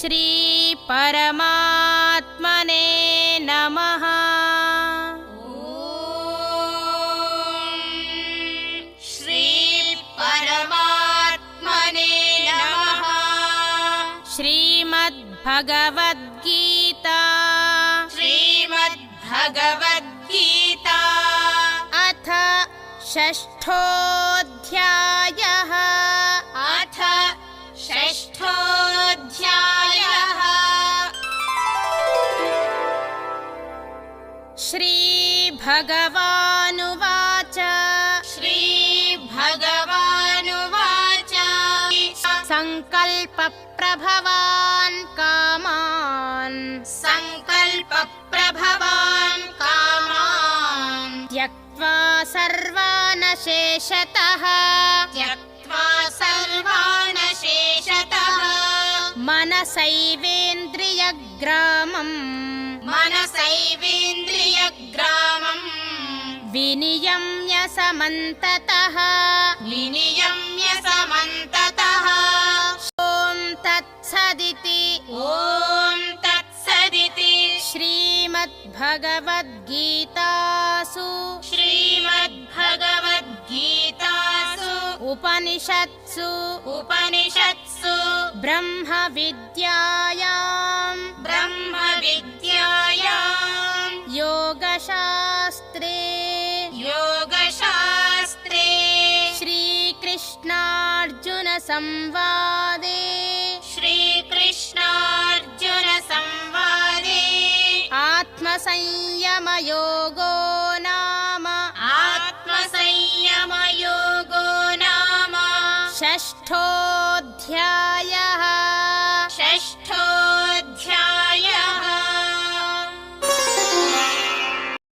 श्रीपरमात्मने नमः। श्रीपरमात्मने नमः। श्रीमद्भगवद्गीता। श्रीमद्भगवद्गीता। अथ षष्ठोऽध्यायः श्रीभगवानुवाच। श्रीभगवानुवाच। सङ्कल्पप्रभवान् कामान्। सङ्कल्पप्रभवान् कामान्। त्यक्त्वा सर्वान् शेषतः त्यक्त्वा सर्वान् शेषतः मनसैवेन्द्रियग्रामम् मनसैवेन्द्रियग्रामम्। विनियम्य समन्ततः। विनियम्य समन्ततः। ॐ तत्सदिति। ॐ तत्सदिति। श्रीमद्भगवद्गीतासु। श्रीमद्भगवद्गीतासु। उपनिषत्सु। उपनिषत्सु। ब्रह्मविद्यायां ब्रह्मविद्यायाम् संवादे। श्रीकृष्णार्जुनसंवादे। आत्मसंयमयोगो नाम। आत्मसंयमयोगो नाम। षष्ठोऽध्याय।